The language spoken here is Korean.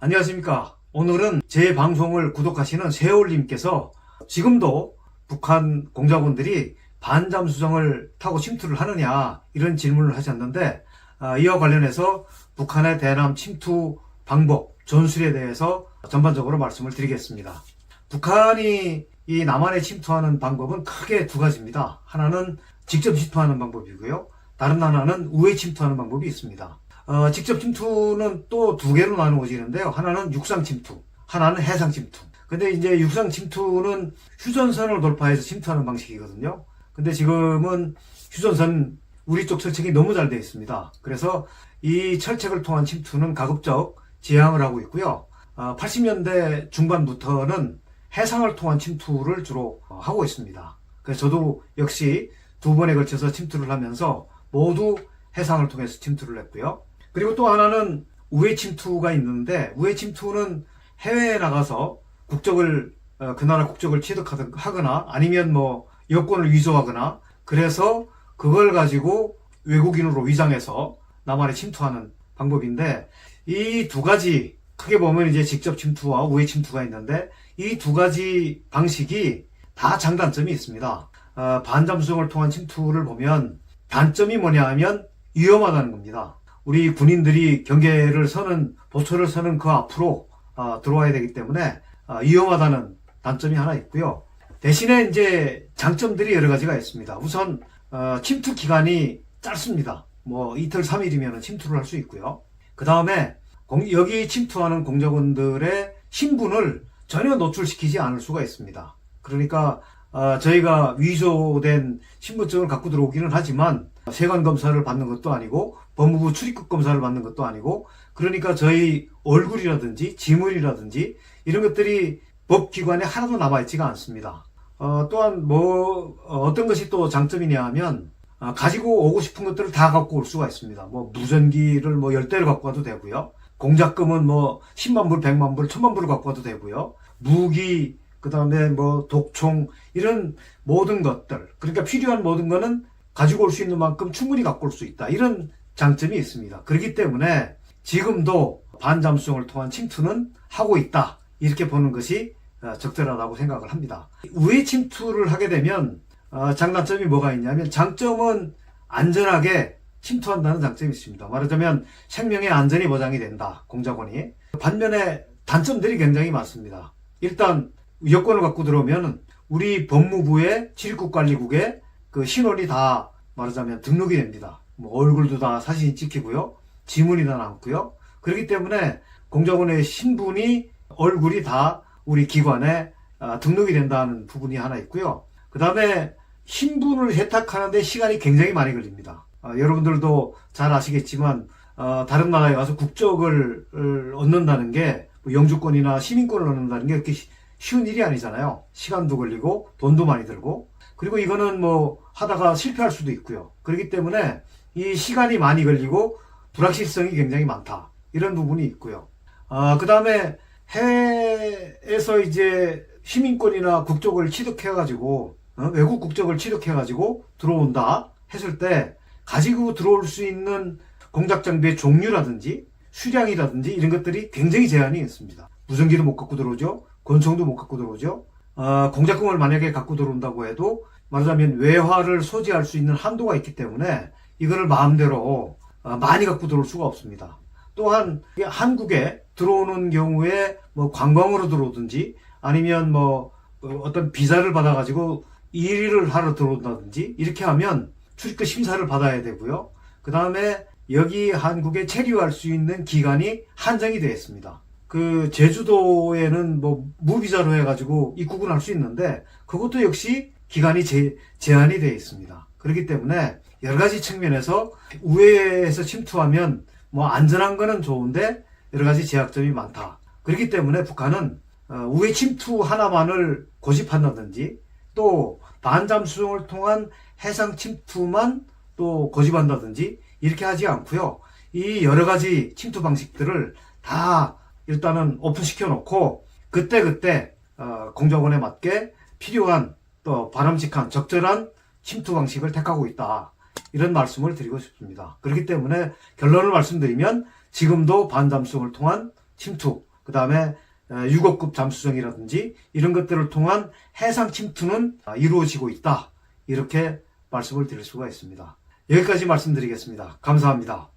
안녕하십니까. 오늘은 제 방송을 구독하시는 세월님께서 지금도 북한 공작원들이 반잠수정을 타고 침투를 하느냐 이런 질문을 하셨는데 아, 이와 관련해서 북한의 대남 침투 방법, 전술에 대해서 전반적으로 말씀을 드리겠습니다. 북한이 이 남한에 침투하는 방법은 크게 두 가지입니다. 하나는 직접 침투하는 방법이고요. 다른 하나는 우회 침투하는 방법이 있습니다. 어, 직접 침투는 또 두 개로 나누어지는데요. 하나는 육상 침투, 하나는 해상 침투. 근데 이제 육상 침투는 휴전선을 돌파해서 침투하는 방식이거든요. 근데 지금은 휴전선 우리 쪽 철책이 너무 잘 되어 있습니다. 그래서 이 철책을 통한 침투는 가급적 지양을 하고 있고요. 80년대 중반부터는 해상을 통한 침투를 주로 어, 하고 있습니다. 그래서 저도 역시 두 번에 걸쳐서 침투를 하면서 모두 해상을 통해서 침투를 했고요. 그리고 또 하나는 우회 침투가 있는데 우회 침투는 해외에 나가서 국적을 어, 그 나라 국적을 취득하거나 아니면 뭐 여권을 위조하거나 그래서 그걸 가지고 외국인으로 위장해서 남한에 침투하는 방법인데 이 두 가지 크게 보면 이제 직접 침투와 우회 침투가 있는데 이 두 가지 방식이 다 장단점이 있습니다. 어, 반잠수정을 통한 침투를 보면 단점이 뭐냐 하면 위험하다는 겁니다. 우리 군인들이 경계를 서는 보초를 서는 그 앞으로 어, 들어와야 되기 때문에 어, 위험하다는 단점이 하나 있고요. 대신에 이제 장점들이 여러 가지가 있습니다. 우선 어, 침투 기간이 짧습니다. 뭐 이틀 3일이면 침투를 할 수 있고요. 그 다음에 여기 침투하는 공작원들의 신분을 전혀 노출시키지 않을 수가 있습니다. 그러니까 어, 저희가 위조된 신분증을 갖고 들어오기는 하지만 세관 검사를 받는 것도 아니고 법무부 출입국 검사를 받는 것도 아니고 그러니까 저희 얼굴이라든지 지문이라든지 이런 것들이 법기관에 하나도 남아있지가 않습니다. 어, 또한 뭐 어, 떤 것이 또 장점이냐 하면 어, 가지고 오고 싶은 것들을 다 갖고 올 수가 있습니다. 뭐 무전기를 뭐 열대를 갖고 와도 되고요. 공작금은 뭐 10만 불, 100만 불, 1000만 불을 갖고 와도 되고요. 무기, 그 다음에 뭐 독총, 이런 모든 것들. 그러니까 필요한 모든 거는 가지고 올 수 있는 만큼 충분히 갖고 올 수 있다. 이런 장점이 있습니다. 그렇기 때문에 지금도 반잠수정을 통한 침투는 하고 있다. 이렇게 보는 것이 어, 적절하다고 생각을 합니다. 우회 침투를 하게 되면 어, 장단점이 뭐가 있냐면 장점은 안전하게 침투한다는 장점이 있습니다. 말하자면 생명의 안전이 보장이 된다. 공작원이. 반면에 단점들이 굉장히 많습니다. 일단 여권을 갖고 들어오면 우리 법무부의 출입국 관리국에 그 신원이 다 말하자면 등록이 됩니다. 뭐 얼굴도 다 사진이 찍히고요. 지문이 다 남고요. 그렇기 때문에 공작원의 신분이 얼굴이 다 우리 기관에 아, 등록이 된다는 부분이 하나 있고요. 그 다음에 신분을 혜택하는데 시간이 굉장히 많이 걸립니다. 어, 여러분들도 잘 아시겠지만 어, 다른 나라에 와서 국적을 얻는다는 게뭐 영주권이나 시민권을 얻는다는 게 그렇게 쉬운 일이 아니잖아요. 시간도 걸리고 돈도 많이 들고 그리고 이거는 뭐 하다가 실패할 수도 있고요. 그렇기 때문에 이 시간이 많이 걸리고 불확실성이 굉장히 많다. 이런 부분이 있고요. 아, 그 다음에 해외에서 이제 시민권이나 국적을 취득해가지고 어? 외국 국적을 취득해가지고 들어온다 했을 때 가지고 들어올 수 있는 공작 장비의 종류라든지 수량이라든지 이런 것들이 굉장히 제한이 있습니다. 무전기도 못 갖고 들어오죠. 권총도 못 갖고 들어오죠. 어, 공작금을 만약에 갖고 들어온다고 해도 말하자면 외화를 소지할 수 있는 한도가 있기 때문에 이거를 마음대로 어, 많이 갖고 들어올 수가 없습니다. 또한 한국에 들어오는 경우에 뭐 관광으로 들어오든지 아니면 뭐 어떤 비자를 받아가지고 일을 하러 들어온다든지 이렇게 하면 출입국 심사를 받아야 되고요. 그 다음에 여기 한국에 체류할 수 있는 기간이 한정이 되어 있습니다. 그 제주도에는 뭐 무비자로 해가지고 입국은 할 수 있는데 그것도 역시 기간이 제, 제한이 되어 있습니다. 그렇기 때문에 여러 가지 측면에서 우회에서 침투하면 뭐 안전한 거는 좋은데 여러 가지 제약점이 많다. 그렇기 때문에 북한은 어, 우회 침투 하나만을 고집한다든지 또 반잠수정을 통한 해상 침투만 또 고집한다든지 이렇게 하지 않고요. 이 여러 가지 침투 방식들을 다 일단은 오픈시켜 놓고 그때그때 어, 공작원에 맞게 필요한 또 바람직한 적절한 침투 방식을 택하고 있다. 이런 말씀을 드리고 싶습니다. 그렇기 때문에 결론을 말씀드리면 지금도 반잠수정을 통한 침투 그 다음에 6호급 잠수정이라든지 이런 것들을 통한 해상 침투는 아, 이루어지고 있다. 이렇게 말씀을 드릴 수가 있습니다. 여기까지 말씀드리겠습니다. 감사합니다.